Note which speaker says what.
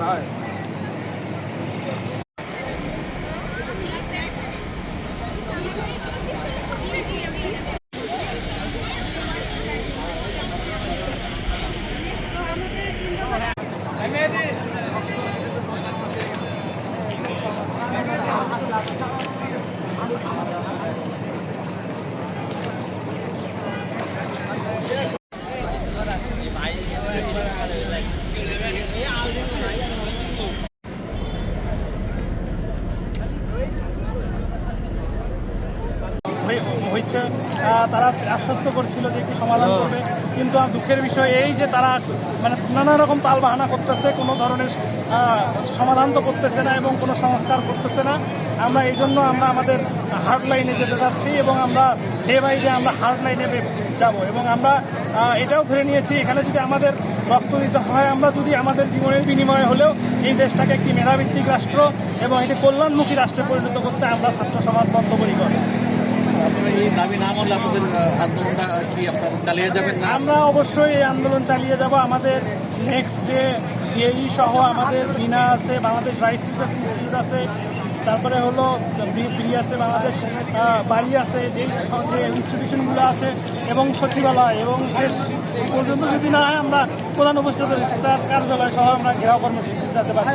Speaker 1: time. হয়েছে তারা আশ্বস্ত করছিল যে কি সমাধান করবে। কিন্তু আর দুঃখের বিষয় এই যে তারা মানে নানা রকম তাল বাহানা করতেছে কোনো ধরনের সমাধান তো করতেছে না এবং কোনো সংস্কার করতেছে না। আমরা এই জন্য আমরা আমাদের হার্ড লাইনে যেতে চাচ্ছি এবং আমরা ডে বাই ডে আমরা হার্ড লাইনে যাব এবং আমরা এটাও ধরে নিয়েছি এখানে যদি আমাদের রক্ত দিতে হয় আমরা যদি আমাদের জীবনের বিনিময়ে হলেও এই দেশটাকে একটি মেধাভিত্তিক রাষ্ট্র এবং একটি কল্যাণমুখী রাষ্ট্রে পরিণত করতে আমরা ছাত্র সমাজ বদ্ধপরিকর।
Speaker 2: দাবি না মানলে আপনাদের আন্দোলনটা কি আপনারা চালিয়ে যাবেন না?
Speaker 1: আমরা অবশ্যই এই আন্দোলন চালিয়ে যাব। আমাদের নেক্সট যে ডিএই সহ আমাদের বিনা আছে বাংলাদেশ রাইস রিসার্চ ইনস্টিটিউট আছে তারপরে হলো বি- বি আছে বাংলাদেশ বাড়ি আছে যে ইনস্টিটিউশনগুলো আছে এবং সচিবালয় এবং শেষ পর্যন্ত যদি না হয় আমরা প্রধান উপস্থিত কার্যালয় সহ আমরা ঘেরাও কর্মসূচি যাতে পারি।